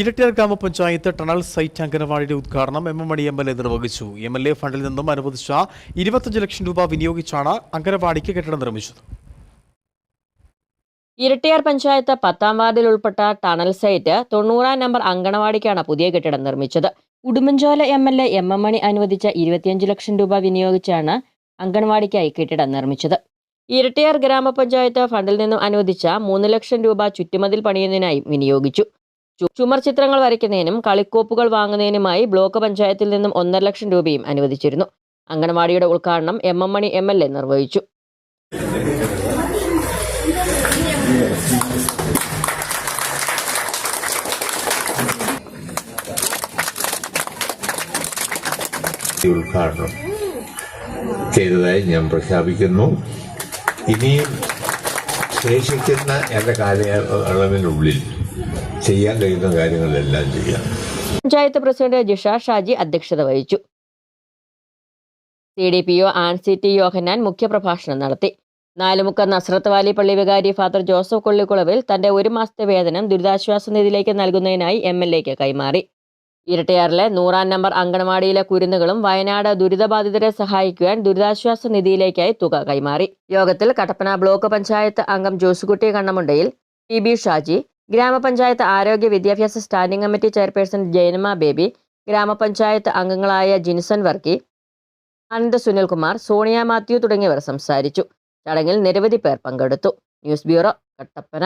ഇരട്ടിയാർ ഗ്രാമപഞ്ചായത്ത് tunnel site അംഗനവാടിയുടെ ഉദ്ഘാടനം M M Mani M L A നിർവഹിച്ചു. എം എൽ എ ഫണ്ടിൽ നിന്നും അനുവദിച്ച ഇരുപത്തഞ്ച് ലക്ഷം രൂപ വിനിയോഗിച്ചാണ് അംഗനവാടിക്ക് കെട്ടിടം നിർമ്മിച്ചത്. ഇരട്ടിയാർ പഞ്ചായത്ത് പത്താം വാർഡിൽ ഉൾപ്പെട്ട ടണൽ സൈറ്റ് തൊണ്ണൂറാം നമ്പർ അങ്കണവാടിക്കാണ് പുതിയ കെട്ടിടം നിർമ്മിച്ചത്. Udumbanchola M L A M M Mani അനുവദിച്ച ഇരുപത്തിയഞ്ച് ലക്ഷം രൂപ വിനിയോഗിച്ചാണ് അങ്കണവാടിക്കായി കെട്ടിടം നിർമ്മിച്ചത്. ഇരട്ടിയാർ ഗ്രാമപഞ്ചായത്ത് ഫണ്ടിൽ നിന്നും അനുവദിച്ച മൂന്ന് ലക്ഷം രൂപ ചുറ്റുമതിൽ പണിയുന്നതിനായി വിനിയോഗിച്ചു. ചുമർ ചിത്രങ്ങൾ വരയ്ക്കുന്നതിനും കളിക്കോപ്പുകൾ വാങ്ങുന്നതിനുമായി ബ്ലോക്ക് പഞ്ചായത്തിൽ നിന്നും ഒന്നര ലക്ഷം രൂപയും അനുവദിച്ചിരുന്നു. അംഗൻവാടിയുടെ ഉദ്ഘാടനം M M Mani M L A നിർവഹിച്ചു. ഉദ്ഘാടനം ചെയ്തതായി ഞാൻ പ്രഖ്യാപിക്കുന്നു. ഇനിയും ശേഷിക്കുന്ന എന്റെ കാലയളവിനുള്ളിൽ ചെയ്യാൻ കഴിയുന്ന കാര്യങ്ങളെല്ലാം ചെയ്യാം. പഞ്ചായത്ത് പ്രസിഡന്റ് ജിഷ ഷാജി അധ്യക്ഷത വഹിച്ചു. C D P O Ancy T Yohannan മുഖ്യപ്രഭാഷണം നടത്തി. നാലുമുക്ക നസ്രത്ത് വാലി പള്ളി വികാരി ഫാദർ ജോസഫ് കൊള്ളിക്കുളവിൽ തന്റെ ഒരു മാസത്തെ വേതനം ദുരിതാശ്വാസ നിധിയിലേക്ക് നൽകുന്നതിനായി എം എൽ എക്ക് കൈമാറി. ഇരട്ടയാറിലെ നൂറാം നമ്പർ അങ്കണവാടിയിലെ കുരുന്നുകളും വയനാട് ദുരിതബാധിതരെ സഹായിക്കുവാൻ ദുരിതാശ്വാസ നിധിയിലേക്കായി തുക കൈമാറി. യോഗത്തിൽ കട്ടപ്പന ബ്ലോക്ക് പഞ്ചായത്ത് അംഗം ജോസുകുട്ടി കണ്ണമുണ്ടയിൽ പി ബി ഷാജി ഗ്രാമപഞ്ചായത്ത് ആരോഗ്യ വിദ്യാഭ്യാസ standing committee chairperson Jayanama Baby ഗ്രാമപഞ്ചായത്ത് അംഗങ്ങളായ ജിൻസൺ വർക്കി അനന്ത സുനിൽകുമാർ സോണിയ മാത്യു തുടങ്ങിയവർ സംസാരിച്ചു. ചടങ്ങിൽ നിരവധി പേർ പങ്കെടുത്തു. News bureau Kattappana.